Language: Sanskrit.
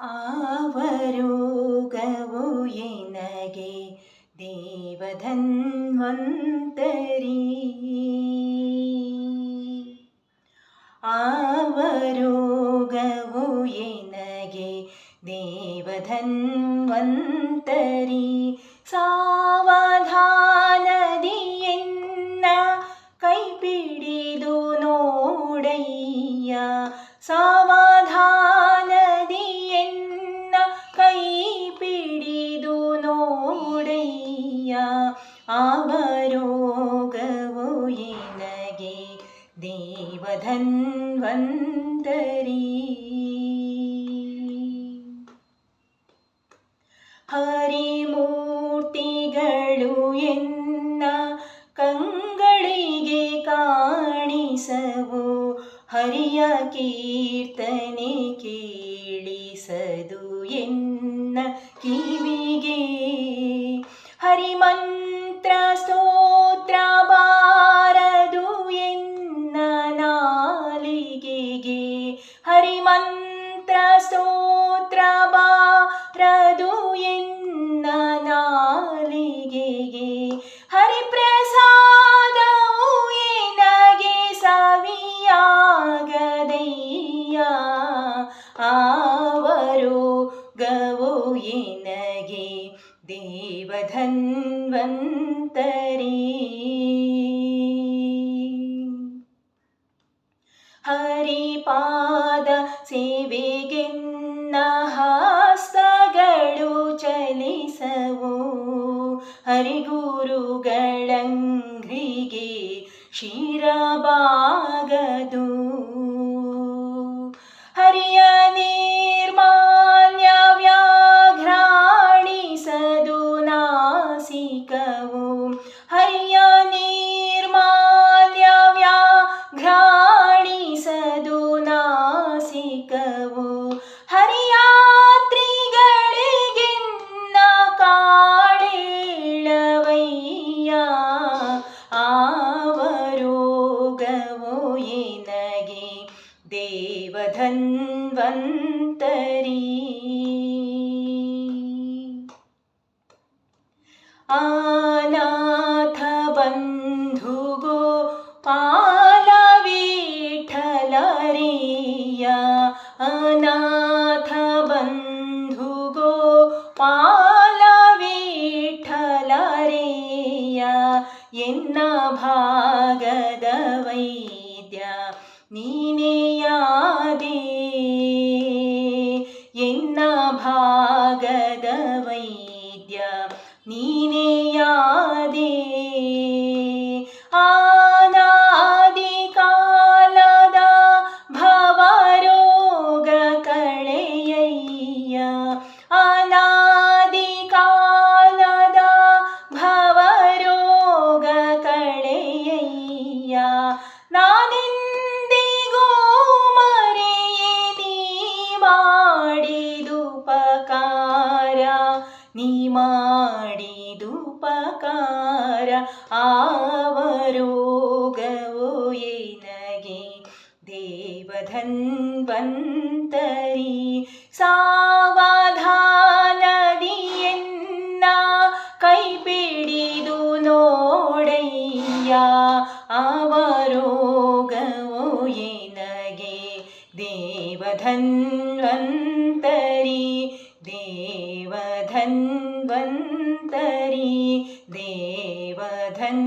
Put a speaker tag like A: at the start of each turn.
A: ಆವರೋಗವು ಎನಗೆ ದೇವಧನ್ವಂತರಿ ಆವರೋಗವು ಎನಗೆ ದೇವಧನ್ವಂತರಿ ಸಾವಧಾನದಿ ದೇವಧನ್ವಂತರಿ ಹರಿಮೂರ್ತಿಗಳು ಎನ್ನ ಕಂಗಳಿಗೆ ಕಾಣಿಸವು? ಹರಿಯ ಕೀರ್ತನೆ ಕೇಳಿಸದು ಎನ್ನ ಕಿವಿಗೆ. ಹರಿಮಂತ್ರ ಸ್ತೋತ್ರ ದೇವಧನ್ವಂತರಿ ಹರಿಪಾದ ಸೇವೆಗೆನ್ನ ಹಸ್ತಗಳು ಚಲಿಸವು ಹರಿಗುರುಗಳಂಗ್ರಿಗೆ ಶಿರಬಾಗದು अन्तरी आनाथ बन्धु गोपालवीठलरिया रि आनाथबन्धुगो पालवीठलया भागद वैद्या नीने ವೈದ್ಯ ನೀನೇ ನೀ ಮಾಡಿದುಪಕಾರ ಆವರೋಗವು ಎನಗೆ? ದೇವಧನ್ವಂತರಿ ಸಾವಧಾನದಿ ಎನ್ನ ಕೈ ನೋಡಯ್ಯ ಅವರೋಗವು ಎನಗೆ? ದೇವಧನ್ವಂತರಿ देवधन्वन्तरि देवधन्वन्तरी।